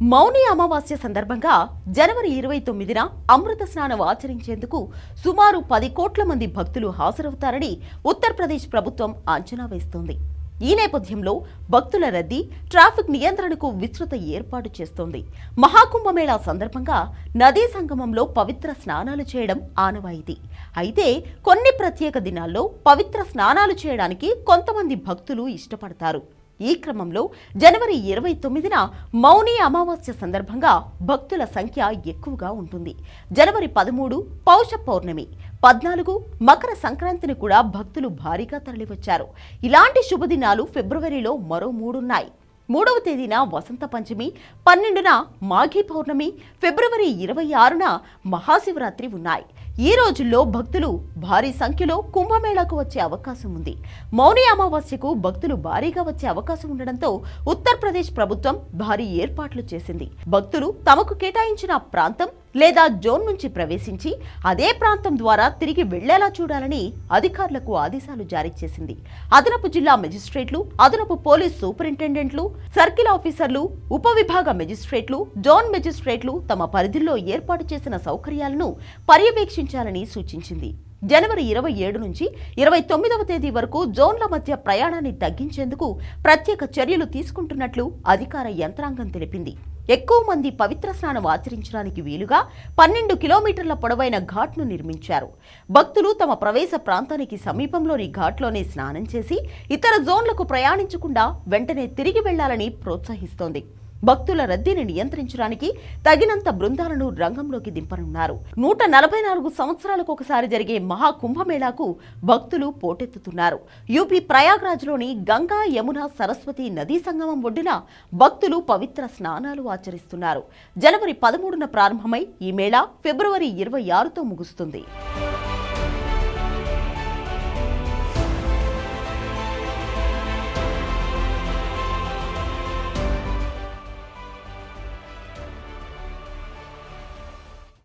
మౌని అమావాస్య సందర్భంగా జనవరి ఇరవై తొమ్మిదిన అమృత స్నానం ఆచరించేందుకు సుమారు పది కోట్ల మంది భక్తులు హాజరవుతారని ఉత్తరప్రదేశ్ ప్రభుత్వం అంచనా వేస్తోంది. ఈ నేపథ్యంలో భక్తుల రద్దీ ట్రాఫిక్ నియంత్రణకు విస్తృత ఏర్పాటు చేస్తోంది. మహాకుంభమేళా సందర్భంగా నదీ సంగమంలో పవిత్ర స్నానాలు చేయడం ఆనవాయితీ. అయితే కొన్ని ప్రత్యేక దినాల్లో పవిత్ర స్నానాలు చేయడానికి కొంతమంది భక్తులు ఇష్టపడతారు. ఈ క్రమంలో జనవరి ఇరవై తొమ్మిదిన మౌని అమావాస్య సందర్భంగా భక్తుల సంఖ్య ఎక్కువగా ఉంటుంది. జనవరి పదమూడు పౌష పౌర్ణమి పద్నాలుగు మకర సంక్రాంతిని కూడా భక్తులు భారీగా తరలివచ్చారు. ఇలాంటి శుభదినాలు ఫిబ్రవరిలో మరో మూడున్నాయి. మూడవ తేదీన వసంత పంచమి పన్నెండున మాఘీ పౌర్ణమి ఫిబ్రవరి ఇరవై ఆరున మహాశివరాత్రి ఉన్నాయి. ఈ రోజుల్లో భక్తులు భారీ సంఖ్యలో కుంభమేళాకు వచ్చే అవకాశం ఉంది. మౌని అమావాస్యకు భక్తులు భారీగా వచ్చే అవకాశం ఉండడంతో ఉత్తరప్రదేశ్ ప్రభుత్వం భారీ ఏర్పాట్లు చేసింది. భక్తులు తమకు కేటాయించిన ప్రాంతం లేదా జోన్ నుంచి ప్రవేశించి అదే ప్రాంతం ద్వారా తిరిగి వెళ్ళేలా చూడాలని అధికారులకు ఆదేశాలు జారీ చేసింది. అదనపు జిల్లా మెజిస్ట్రేట్లు అదనపు పోలీస్ సూపరింటెండెంట్లు సర్కిల్ ఆఫీసర్లు ఉపవిభాగ మెజిస్ట్రేట్లు జోన్ మెజిస్ట్రేట్లు తమ పరిధిలో ఏర్పాటు చేసిన సౌకర్యాలను పర్యవేక్షించాలని సూచించింది. జనవరి ఇరవై ఏడు నుంచి ఇరవై తొమ్మిదవ తేదీ వరకు జోన్ల మధ్య ప్రయాణాన్ని తగ్గించేందుకు ప్రత్యేక చర్యలు తీసుకుంటున్నట్లు అధికార యంత్రాంగం తెలిపింది. ఎక్కువ మంది పవిత్ర స్నానం ఆచరించడానికి వీలుగా పన్నెండు కిలోమీటర్ల పొడవైన ఘాట్ను నిర్మించారు. భక్తులు తమ ప్రవేశ ప్రాంతానికి సమీపంలోని ఘాట్లోనే స్నానం చేసి ఇతర జోన్లకు ప్రయాణించకుండా వెంటనే తిరిగి వెళ్ళాలని ప్రోత్సహిస్తోంది. భక్తుల రద్దీని నియంత్రించడానికి తగినంత బృందాలను రంగంలోకి దింపనున్నారు. నూట నలభై నాలుగు సంవత్సరాలకు ఒకసారి జరిగే మహా కుంభమేళాకు భక్తులు పోటెత్తుతున్నారు. యూపీ ప్రయాగ్రాజ్లోని గంగా యమున సరస్వతి నదీ సంగమం ఒడ్డున భక్తులు పవిత్ర స్నానాలు ఆచరిస్తున్నారు. జనవరి పదమూడున ప్రారంభమై ఈ మేళా ఫిబ్రవరి ఇరవై ఆరుతో ముగుస్తుంది.